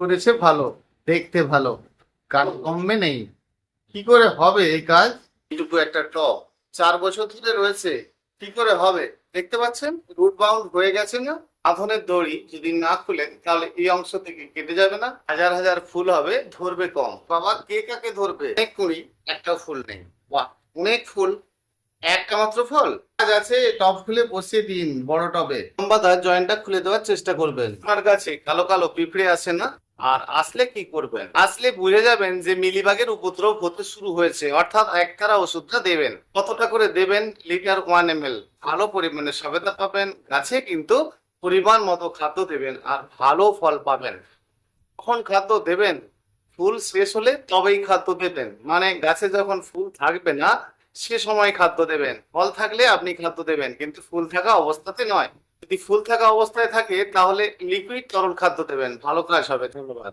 করেছে ভালো, দেখতে ভালো। কাজ কমবে নেই। কি করে হবে এই কাজ? এইটুকু একটা টপ। চার বছর ধরে রয়েছে, কি করে হবে? দেখতে পাচ্ছেন? রুট বাউন্ড হয়ে গেছে না? আধনের দড়ি যদি না খুলেন তাহলে এই অংশ থেকে কেটে যাবে না। হাজার হাজার ফুল হবে, ধরবে কম। বাবা, কে কাকে ধরবে? অনেক কুড়ি, একটা ফুল নেই। বাহ, অনেক ফুল। একটা মাত্র ফল। কাজ আছে, টপ খুলে বসিয়ে দিন, বড় টবে। লম্বাদার জয়েন্টটা খুলে দেওয়ার চেষ্টা করবেন। আপনার কাছে কালো কালো পিঁপড়ে আসে না? আর আসলে কি করবেন? আসলে বুঝে যাবেন যে মিলিবাগের উপদ্রব হতে শুরু হয়েছে। অর্থাৎ একতারা ওষুধটা দেবেন। কতটা করে দেবেন? লিটার ওয়ান এম এল ভালো পরিমাণে সবেদা পাবেন, গাছে কিন্তু পরিমাণ মতো খাদ্য দেবেন আর ভালো ফল পাবেন। কখন খাদ্য দেবেন, ফুল শেষ হলে তবেই খাদ্য দেবেন। মানে গাছে যখন ফুল থাকবে না, সে সময় খাদ্য দেবেন। ফল থাকলে আপনি খাদ্য দেবেন, কিন্তু ফুল থাকা অবস্থাতে নয়। যদি ফুল থাকা অবস্থায় থাকে তাহলে লিকুইড তরল খাদ্য দেবেন। ভালো কাজ হবে। ধন্যবাদ।